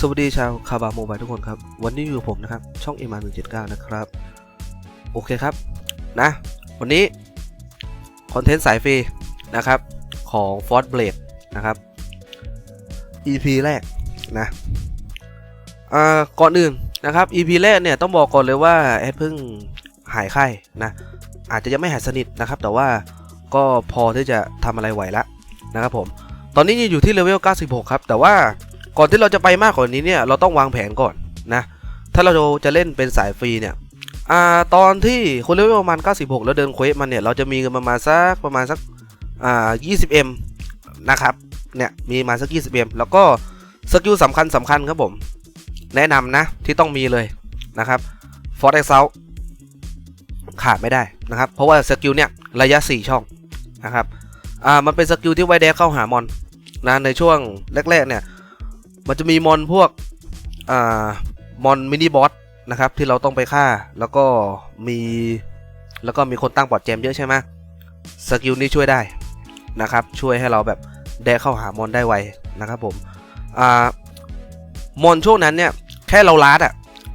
สวัสดีชาวคาบาโมบายทุกคนครับ วันนี้อยู่ผมนะครับ ช่องเอมา179นะครับ โอเคครับ นะ วันนี้ คอนเทนต์สายฟรีนะครับ ของ f o r ์ Blade นะครับ EP แรกนะอ่าก่อนอื่นนะครับ EP แรกเนี่ยต้องบอกก่อนเลยว่า แอดเพิ่งหายไข้นะ อาจจะยังไม่หายสนิทนะครับ แต่ว่าก็พอที่จะทำอะไรไหวละนะครับผม ตอนนี้ยังอยู่ที่เลเวล 96 ครับ แต่ว่า ก่อนที่เราจะไปมากกว่านี้เนี่ยเราต้องวางแผนก่อนนะ ถ้าเราจะเล่นเป็นสายฟรีเนี่ยอ่าตอนที่คนเลเวลประมาณ 96 แล้วเดินเควสมันเนี่ยเราจะมีกันประมาณสักประมาณสักอ่า 20m นะครับเนี่ยมีมาสัก 20m แล้วก็สกิลสำคัญสำคัญครับผม แนะนำนะที่ต้องมีเลยนะครับฟอร์ e เ x ซ u ขาดไม่ได้นะครับ เพราะว่าสกิลเนี่ยระยะ 4 ช่องนะครับอ่ามันเป็นสกิลที่ไวแดกเข้าหามอนนะในช่วงแรกๆเนี่ย มันจะมีมอนพวกอ่ามอนมินิบอสนะครับที่เราต้องไปฆ่าแล้วก็มีแล้วก็มีคนตั้งบอดแจมเยอะใช่ไหมสกิลนี้ช่วยได้นะครับ ช่วยให้เราแบบแดกเข้าหามอนได้ไวนะครับผมอ่ามอนช่วงนั้นเนี่ยแค่เราลาดอะ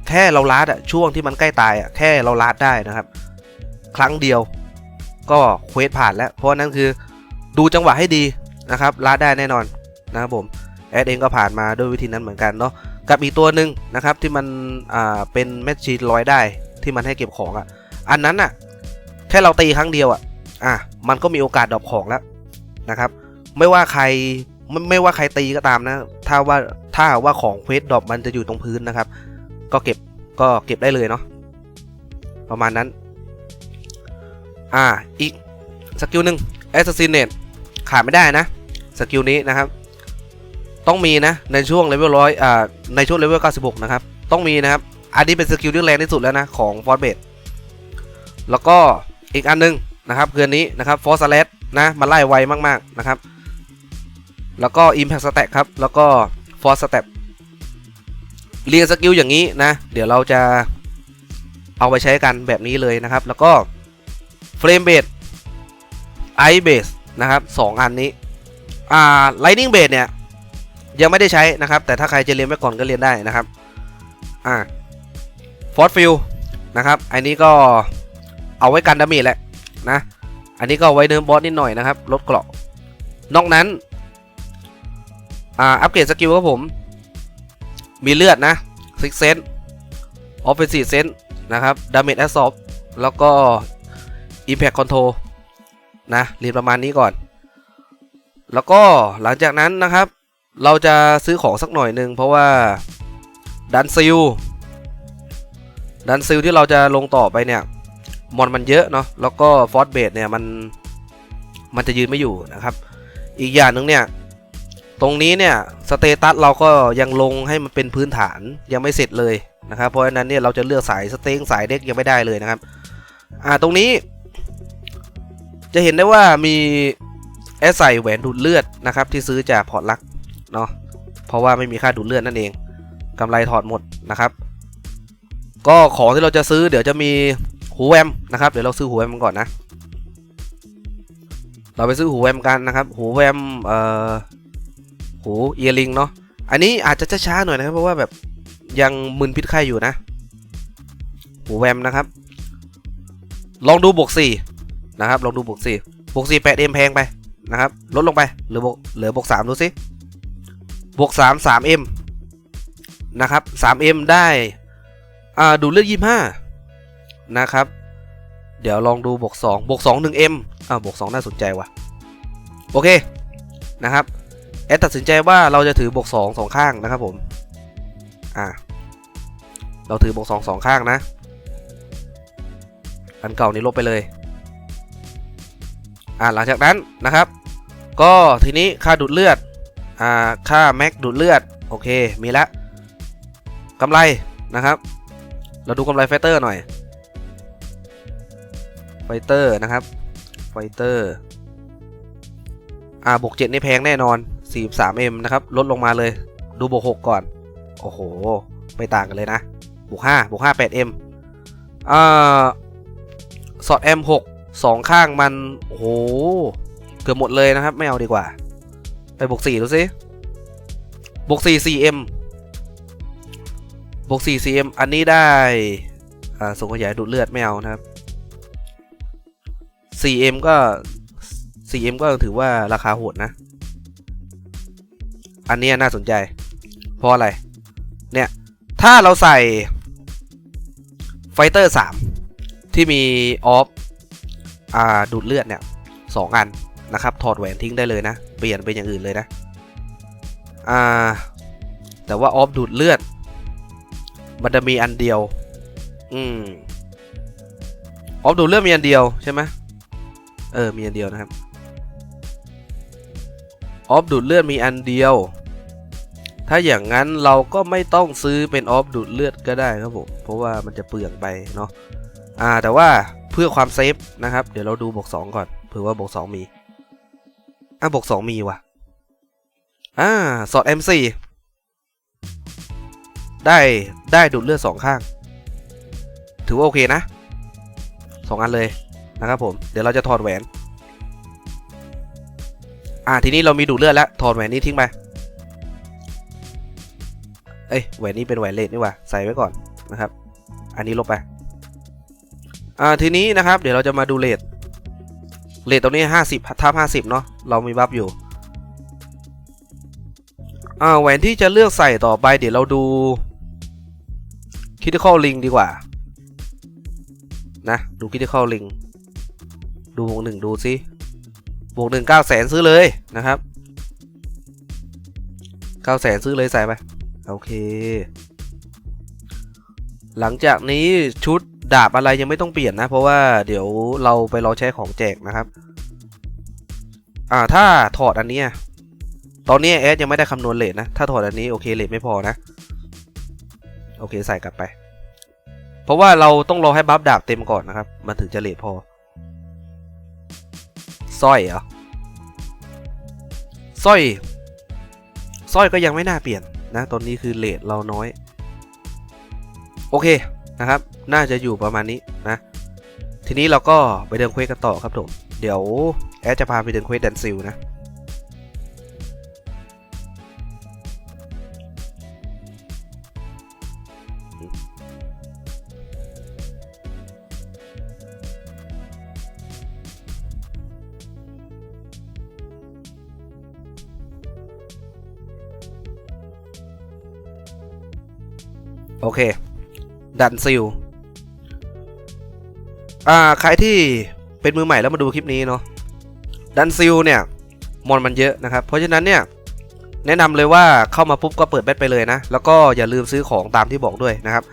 แค่เราลาดอะช่วงที่มันใกล้ตายอะแค่เราลาดได้นะครับ ครั้งเดียวก็เควสผ่านแล้ว เพราะฉะนั้นคือดูจังหวะให้ดีนะครับลาดได้แน่นอนนะครับผม แอดเองก็ผ่านมาด้วยวิธีนั้นเหมือนกันเนาะกับอีกตัวหนึ่งนะครับที่มันอ่าเป็นแมชชีนร้อยได้ที่มันให้เก็บของอะ่ะ อันนั้นอะแค่เราตีครั้งเดียวอะอะมันก็มีโอกาสดรอปของแล้วนะครับ ไม่ว่าใครไม่ไม่ว่าใครตีก็ตามนะ ถ้าว่าถ้าว่าของเควสดรอปมันจะอยู่ตรงพื้นนะครับ ก็เก็บก็เก็บได้เลยเนาะประมาณนั้น อ่าอีกสกิลหนึ่ง Assassinate ขาดไม่ได้นะ สกิลนี้นะครับ ต้องมีนะในช่วงเลเวลร้อยอ่าในช่วงเลเวล96 นะครับ ต้องมีนะครับ อันนี้เป็นสกิลที่แรงที่สุดแล้วนะ ของฟอร์เบดแล้วก็อีกอันนึงนะครับคืออันนี้นะครับฟอร์สเลสนะมันไล่ไวมากๆนะครับ แล้วก็ Impact Stack ครับ แล้วก็ Force Step เรียงสกิลอย่างนี้นะ เดี๋ยวเราจะเอาไปใช้กันแบบนี้เลยนะครับ แล้วก็ Flame Base Ice Base นะครับสองอันนี้อ่า Lightning Base เนี่ย ยังไม่ได้ใช้นะครับ แต่ถ้าใครจะเรียนไว้ก่อนก็เรียนได้นะครับอ่าฟอร์ดฟิลนะครับ อันนี้ก็เอาไว้กันดาเมจแหละนะ อันนี้ก็เอาไว้เนิร์ฟบอสนิดหน่อยนะครับ ลดเกราะ นอกนั้น อ่า อัปเกรดสกิลครับผม มีเลือดนะซิกเซนออฟเฟนซีเซนนะครับ ดาเมจแอสซอฟแล้วก็ Impact Control นะ เรียนประมาณนี้ก่อน แล้วก็หลังจากนั้นนะครับ เราจะซื้อของสักหน่อยหนึ่งเพราะว่าดันซิลดันซิลที่เราจะลงต่อไปเนี่ยมอนมันเยอะเนาะแล้วก็ฟอสเบดเนี่ยมันมันจะยืนไม่อยู่นะครับ อีกอย่างหนึ่งเนี่ยตรงนี้เนี่ยสเตตัสเราก็ยังลงให้มันเป็นพื้นฐานยังไม่เสร็จเลยนะครับ เพราะฉะนั้นเนี่ยเราจะเลือกสายสเต็งสายเด็กยังไม่ได้เลยนะครับอ่าตรงนี้ จะเห็นได้ว่ามีแอสใส่แหวนดูดเลือดนะครับที่ซื้อจากพอร์ตลัก เนาะเพราะว่าไม่มีค่าดูดเลือดนั่นเองกำไรถอดหมดนะครับ ก็ของที่เราจะซื้อเดี๋ยวจะมีหูแวมนะครับ เดี๋ยวเราซื้อหูแวมก่อนนะ เราไปซื้อหูแวมกันนะครับ หูแวมเอ่อหูเอียริงเนาะอันนี้อาจจะช้าหน่อยนะครับเพราะว่าแบบยังมึนพิษไข้อยู่นะหูแวมนะครับ ลองดูบวกสี่นะครับ ลองดูบวกสี่บวกสี่แปดเอ็มแพงไปนะครับ ลดลงไปหลือบวกเหลือบวกสามดูสิ บวก3 3m นะครับ 3m ได้อ่าดูเลือด25นะครับ เดี๋ยวลองดูบวก2บวก2 1m อ่าบวก2น่าสนใจว่ะ โอเคนะครับแอดตัดสินใจว่าเราจะถือบวก2 2ข้างนะครับผมอ่าเราถือบวก2 2ข้างนะ อันเก่านี้ลบไปเลยอ่าหลังจากนั้นนะครับ ก็ทีนี้ค่าดูดเลือด อ่าค่าแม็กดูดเลือด โอเค มีแล้วกำไรนะครับ เราดูกำไรไฟเตอร์หน่อย ไฟเตอร์นะครับ ไฟเตอร์ อ่าบวกเจ็ดนี่แพงแน่นอน 43M นะครับ ลดลงมาเลย ดูบวกหกก่อน โอ้โห ไม่ต่างกันเลยนะ บวกห้าบวกห้า 8M อ่า สอด M6 สองข้างมัน โอ้โห เกือบหมดเลยนะครับ ไม่เอาดีกว่า ไปบวก4ดูสิบวก4 4m บวก4 cm อันนี้ได้ อ่าส่งขยายดูดเลือดไม่เอานะครับ 4m ก็ 4m ก็ถือว่าราคาโหดนะ อันนี้น่าสนใจ เพราะอะไร เนี่ย ถ้าเราใส่ไฟเตอร์3ที่มีออฟอ่าดูดเลือดเนี่ยสองอัน นะครับถอดแหวนทิ้งได้เลยนะ เปลี่ยนเป็นอย่างอื่นเลยนะอ่าแต่ว่าออฟดูดเลือด มันจะมีอันเดียว อืมออฟดูดเลือดมีอันเดียวใช่ไหมเออมีอันเดียวนะครับออฟดูดเลือดมีอันเดียว ถ้าอย่างนั้นเราก็ไม่ต้องซื้อเป็นออฟดูดเลือดก็ได้ครับผมเพราะว่ามันจะเปลืองไปเนาะอ่าแต่ว่าเพื่อความเซฟนะครับ เดี๋ยวเราดูบวกสองก่อนเผื่อว่าบวกสองมี อะบวกสองมีว่ะ อ่า สอด M4 ได้ได้ดูดเลือดสองข้าง ถือว่าโอเคนะสองอันเลยนะครับผม เดี๋ยวเราจะถอดแหวน อ่าทีนี้เรามีดูดเลือดแล้ว ถอดแหวนนี้ทิ้งไปเอ้ยแหวนนี้เป็นแหวนเลดนี่ว่าใส่ไว้ก่อนนะครับ อันนี้ลบไป อ่าทีนี้นะครับ เดี๋ยวเราจะมาดูเลด เลดตรงนี้50ทับ50เนาะเรามีบัฟอยู่อ่าแหวนที่จะเลือกใส่ต่อไปเดี๋ยวเราดู critical ring ดีกว่า นะ ดู critical ring ดูบวกหนึ่งดูซิบวกหนึ่งเก้าแสนซื้อเลยนะครับเก้าแสนซื้อเลยใส่ไป โอเค หลังจากนี้ชุด ดาบอะไรยังไม่ต้องเปลี่ยนนะ เพราะว่าเดี๋ยวเราไปรอใช้ของแจกนะครับ อ่าถ้าถอดอันนี้ตอนนี้แอดยังไม่ได้คำนวณเลทนะ ถ้าถอดอันนี้โอเคเลทไม่พอนะ โอเคใส่กลับไป เพราะว่าเราต้องรอให้บัฟดาบเต็มก่อนนะครับ มันถึงจะเลทพอสร้อยเหรอสร้อยสร้อยก็ยังไม่น่าเปลี่ยนนะ ตอนนี้คือเลทเราน้อย โอเค นะครับ น่าจะอยู่ประมาณนี้นะ ทีนี้เราก็ไปเดินเควสกันต่อครับผมเดี๋ยวแอดจะพาไปเดินเควสแดนซิลนะโอเค ดันซิลอ่าใครที่เป็นมือใหม่แล้วมาดูคลิปนี้เนาะดันซิลเนี่ยมอนมันเยอะนะครับ เพราะฉะนั้นเนี่ยแนะนำเลยว่าเข้ามาปุ๊บก็เปิดแบตไปเลยนะ แล้วก็อย่าลืมซื้อของตามที่บอกด้วยนะครับ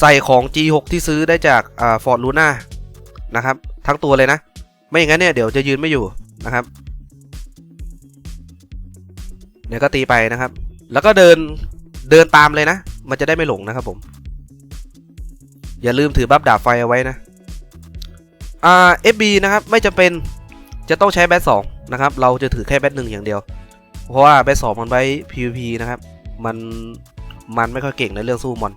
ใส่ของ G6 ที่ซื้อได้จากอ่าฟอร์ดลูน่านะครับทั้งตัวเลยนะ ไม่อย่างนั้นเนี่ยเดี๋ยวจะยืนไม่อยู่นะครับเดี๋ยวก็ตีไปนะครับ แล้วก็เดินเดินตามเลยนะ มันจะได้ไม่หลงนะครับผม อย่าลืมถือบัฟดาบไฟเอาไว้นะอ่า FB นะครับไม่จำเป็นจะต้องใช้แบทสองนะครับ เราจะถือแค่แบทหนึ่งอย่างเดียว เพราะว่าแบทสองมันไว้ PVP นะครับ มันมันไม่ค่อยเก่งในเรื่องสู้มอน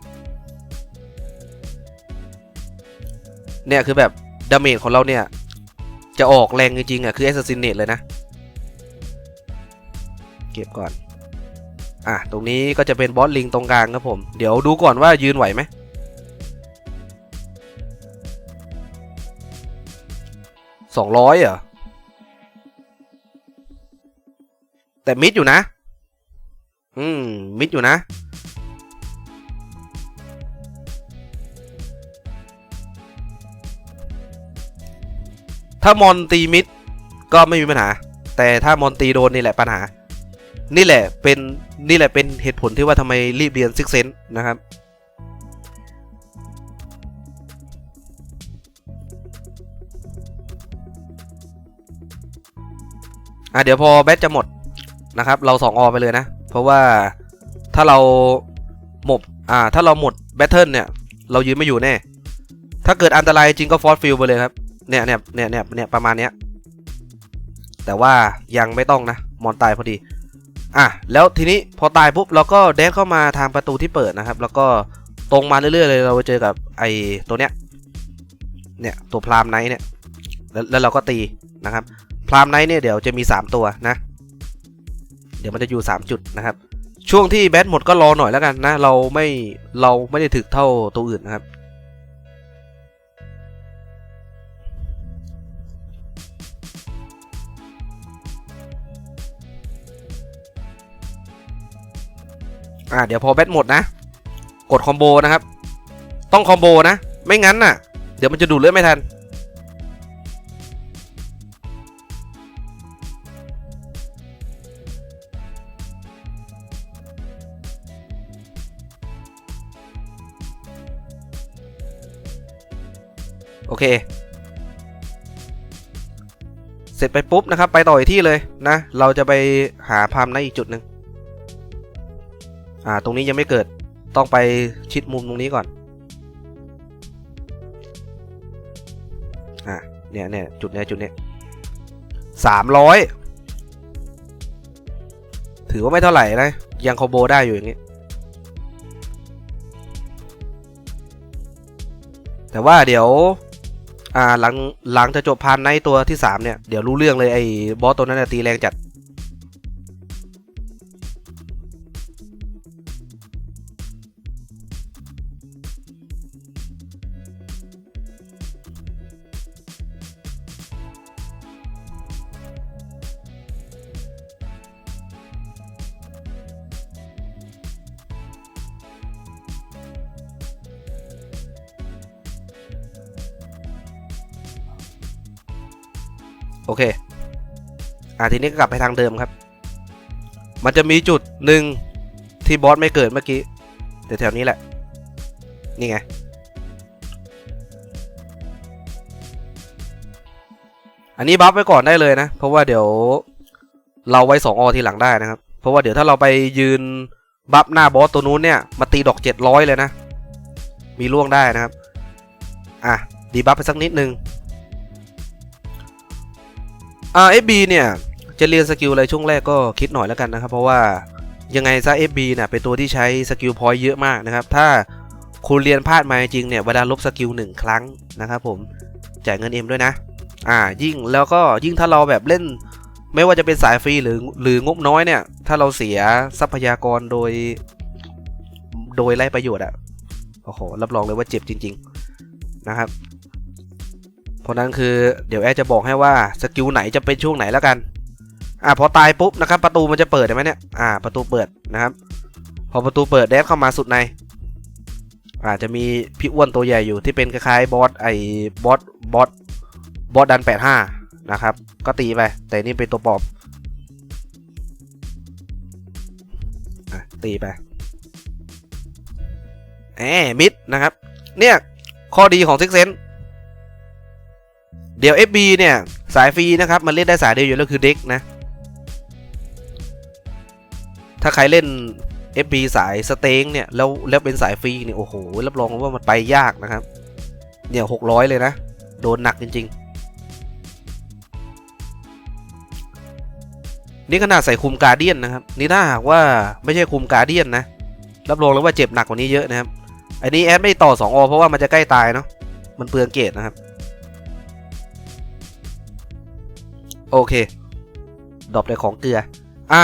เนี่ยคือแบบดาเมจของเราเนี่ย จะออกแรงจริงๆอะคือ Assassinate เลยนะ เก็บก่อน อะ ตรงนี้ก็จะเป็นบอสลิงตรงกลางครับผม เดี๋ยวดูก่อนว่ายืนไหวไหม สองร้อยเหรอ แต่มิดอยู่นะ อืม มิดอยู่นะ ถ้ามอนตีมิดก็ไม่มีปัญหา แต่ถ้ามอนตีโดนนี่แหละปัญหา นี่แหละเป็นนี่แหละเป็นเหตุผลที่ว่าทำไมรีบเรียนซิกเซนนะครับ อะเดี๋ยวพอแบตจะหมดนะครับ เราสองอไปเลยนะ เพราะว่าถ้าเราหมดอ่า ถ้าเราหมดแบตเทิลเนี่ย เรายืนไม่อยู่แน่ ถ้าเกิดอันตรายจริงก็ฟอสฟิลไปเลยครับ เนี่ยเนี่ยเนี่ยเนี่ยเนี่ยประมาณเนี้ย แต่ว่ายังไม่ต้องนะ มอนตายพอดี อะ แล้วทีนี้พอตายปุ๊บเราก็เดนเข้ามาทางประตูที่เปิดนะครับ แล้วก็ตรงมาเรื่อยๆเลยเราไปเจอกับไอ้ตัวเนี้ย เนี่ยตัวพรามไนท์เนี่ย แล้วแล้วเราก็ตีนะครับ พรามไนท์เนี่ยเดี๋ยวจะมี 3 ตัวนะ เดี๋ยวมันจะอยู่ 3 จุดนะครับ ช่วงที่แบตหมดก็รอหน่อยแล้วกันนะ เราไม่เราไม่ได้ถึกเท่าตัวอื่นนะครับอ่าเดี๋ยวพอแบตหมดนะ กดคอมโบนะครับ ต้องคอมโบนะ ไม่งั้นน่ะ เดี๋ยวมันจะดูดเลือดไม่ทัน โอเค เสร็จไปปุ๊บนะครับ ไปต่ออีกที่เลยนะ เราจะไปหาพามในอีกจุดหนึ่งอ่า ตรงนี้ยังไม่เกิด ต้องไปชิดมุมตรงนี้ก่อน อ่าเนี่ยเนี่ยจุดเนี้ยจุดเนี้ยสามร้อยถือว่าไม่เท่าไหร่นะ ยังคอมโบได้อยู่อย่างนี้ แต่ว่าเดี๋ยว อ่าหลังหลังจะจบพานในตัวที่สามเนี่ย เดี๋ยวรู้เรื่องเลยไอ้บอสตัวนั้นนะตีแรงจัด โอเค อ่าทีนี้ก็กลับไปทางเดิมครับ มันจะมีจุดหนึ่งที่บอสไม่เกิดเมื่อกี้แต่แถวนี้แหละ นี่ไง อันนี้บัฟไว้ก่อนได้เลยนะ เพราะว่าเดี๋ยวเราไว้สองอทีหลังได้นะครับ เพราะว่าเดี๋ยวถ้าเราไปยืนบัฟหน้าบอสตัวนู้นเนี่ย มาตีดอกเจ็ดร้อยเลยนะ มีล่วงได้นะครับ อะ ดีบัฟไปสักนิดนึง อ่า FB เนี่ยจะเรียนสกิลอะไรช่วงแรกก็คิดหน่อยแล้วกันนะครับเพราะว่ายังไงซะ FB เนี่ยเป็นตัวที่ใช้สกิลพอยต์เยอะมากนะครับ ถ้าคุณเรียนพลาดมาจริงเนี่ยเวลาลบสกิลหนึ่งครั้งนะครับผมจ่ายเงินเอ็มด้วยนะ อ่ายิ่งแล้วก็ยิ่งถ้าเราแบบเล่น ไม่ว่าจะเป็นสายฟรีหรือหรืองบน้อยเนี่ย ถ้าเราเสียทรัพยากรโดย โดยไร้ประโยชน์อะโอ้โหรับรองเลยว่าเจ็บจริง ๆ นะครับ ราะนั้นคือเดี๋ยวแอดจะบอกให้ว่าสกิลไหนจะเป็นช่วงไหนแล้วกัน อ่าพอตายปุ๊บนะครับประตูมันจะเปิดไหมเนี่ย อ่า ประตูเปิดนะครับ พอประตูเปิดแดดเข้ามาสุดใน อาจจะมีพี่อ้วนตัวใหญ่อยู่ที่เป็นคล้ายๆบอสไอ้บอสบอสบอสดันแปดห้านะครับ ก็ตีไป แต่นี่เป็นตัวปอมอะตีไปแหมมิดนะครับ เนี่ย ข้อดีของซิกเซน เดี๋ยว FB เนี่ย สายฟรีนะครับ มันเล่นได้สายเดียวอยู่แล้วคือเด็กนะ ถ้าใครเล่น FB สายสเต็งเนี่ย แล้วแล้วเป็นสายฟรีเนี่ยโอ้โห รับรองว่ามันไปยากนะครับ เนี่ยหกร้อยเลยนะ โดนหนักจริง ๆ นี่ขนาดใส่คุมการเดียนนะครับ นี่ถ้าหากว่าไม่ใช่คุมการเดียนนะ รับรองเลยว่าเจ็บหนักกว่านี้เยอะนะครับ อันนี้แอดไม่ต่อ2อเพราะว่ามันจะใกล้ตายเนาะ มันเปลืองเกตนะครับ โอเคดรอปเลยของเกลือ อ่า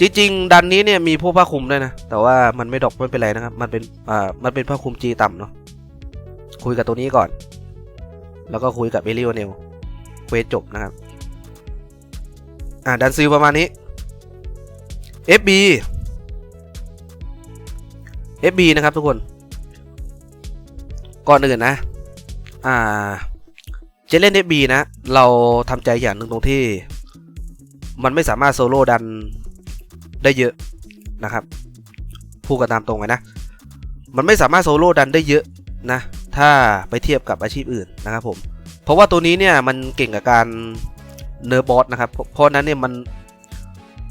จริงๆ ดันนี้เนี่ยมีพวกผ้าคลุมด้วยนะ แต่ว่ามันไม่ดรอปไม่เป็นไรนะครับ มันเป็น อ่า มันเป็นผ้าคลุมจีต่ำเนาะ คุยกับตัวนี้ก่อน แล้วก็คุยกับเอลิโอเนลเควสจบนะครับ อ่า ดันซิลประมาณนี้ FB FB นะครับทุกคน ก่อนอื่นนะ อ่า จะเล่น FB นะ เราทำใจอย่างหนึ่งตรงที่ มันไม่สามารถโซโล่ดันได้เยอะนะครับ พูดกันตามตรงเลยนะ มันไม่สามารถโซโล่ดันได้เยอะนะ ถ้าไปเทียบกับอาชีพอื่นนะครับผม เพราะว่าตัวนี้เนี่ยมันเก่งกับการเนอร์บอสนะครับ เพราะนั้นเนี่ยมัน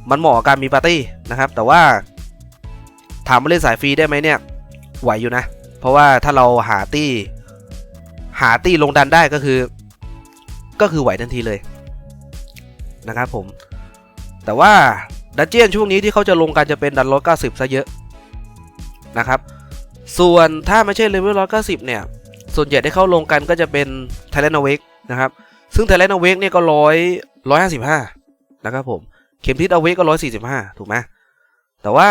มันเหมาะกับการมีปาร์ตี้นะครับ แต่ว่าถามว่าเล่นสายฟรีได้ไหมเนี่ย ไหวอยู่นะ เพราะว่าถ้าเราหาตี้ หาตี้ลงดันได้ก็คือ ก็คือไหวทันทีเลยนะครับผม แต่ว่าดันเจียนช่วงนี้ที่เขาจะลงกันจะเป็นดันร้อยเก้าสิบซะเยอะนะครับ ส่วนถ้าไม่ใช่เลเวลร้อยเก้าสิบเนี่ย ส่วนใหญ่ที่เขาลงกันก็จะเป็นไทเลนอเวกนะครับ ซึ่งไทเลนอเวกเนี่ยก็ร้อยร้อยห้าสิบห้านะครับผมเข็มทิศอเวกก็ร้อยสี่สิบห้าถูกไหมแต่ว่า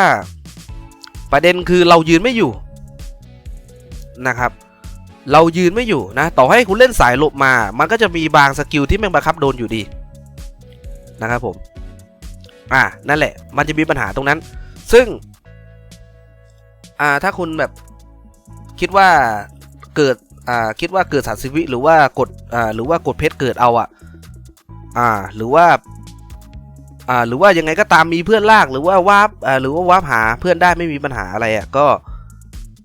ประเด็นคือเรายืนไม่อยู่นะครับ เรายืนไม่อยู่นะ ต่อให้คุณเล่นสายลบมา มันก็จะมีบางสกิลที่แม่งบังคับโดนอยู่ดีนะครับผม อ่า นั่นแหละ มันจะมีปัญหาตรงนั้น ซึ่ง อ่า ถ้าคุณแบบคิดว่าเกิด อ่า คิดว่าเกิดสารสิวิ หรือว่ากด อ่า หรือว่ากดเพชรเกิดเอาอะอ่า หรือว่า อ่า หรือว่ายังไงก็ตามมีเพื่อนลาก หรือว่าวาร์ป อ่า หรือว่าวาร์ปหาเพื่อนได้ไม่มีปัญหาอะไรอะก็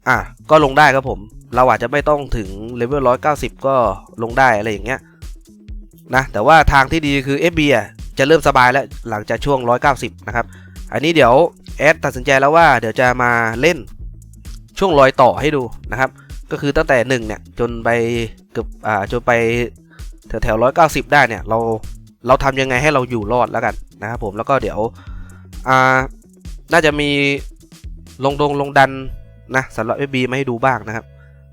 อะก็ลงได้ครับผม เราอาจจะไม่ต้องถึงเลเวล190 ก็ลงได้อะไรอย่างเงี้ยนะแต่ว่าทางที่ดีคือ FB อะจะเริ่มสบายแล้วหลังจากช่วง 190 นะครับ อันนี้เดี๋ยวแอดตัดสินใจแล้วว่าเดี๋ยวจะมาเล่นช่วงรอยต่อให้ดูนะครับ ก็คือตั้งแต่ 1 เนี่ย จนไปเกือบอ่าจนไปแถวแถว190ได้เนี่ย เราเราทำยังไงให้เราอยู่รอดแล้วกันนะครับผมแล้วก็เดี๋ยวอ่าน่าจะมีลงดงลงดันนะสำหรับ FB มาให้ดูบ้างนะครับ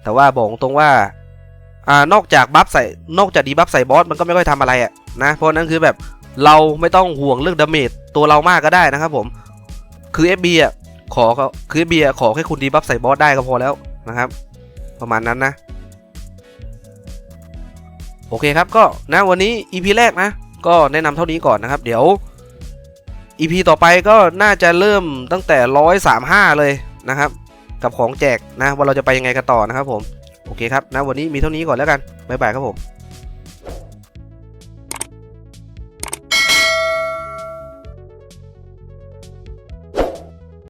แต่ว่าบอกตรงว่าอ่านอกจากบัฟใส่นอกจากดีบัฟใส่บอสมันก็ไม่ค่อยทำอะไรอะนะเพราะนั้นคือแบบเราไม่ต้องห่วงเรื่องดาเมจตัวเรามากก็ได้นะครับผมคือ FB อะขอเขาคือ FB อะขอแค่คุณดีบัฟใส่บอสได้ก็พอแล้วนะครับ ประมาณนั้นนะ โอเคครับก็นะวันนี้ EP แรกนะ ก็แนะนำเท่านี้ก่อนนะครับ เดี๋ยว EP ต่อไปก็น่าจะเริ่มตั้งแต่ 135 เลยนะครับ กับของแจกนะว่าเราจะไปยังไงกันต่อนะครับผมโอเคครับนะวันนี้มีเท่านี้ก่อนแล้วกันบ๊ายบายครับผม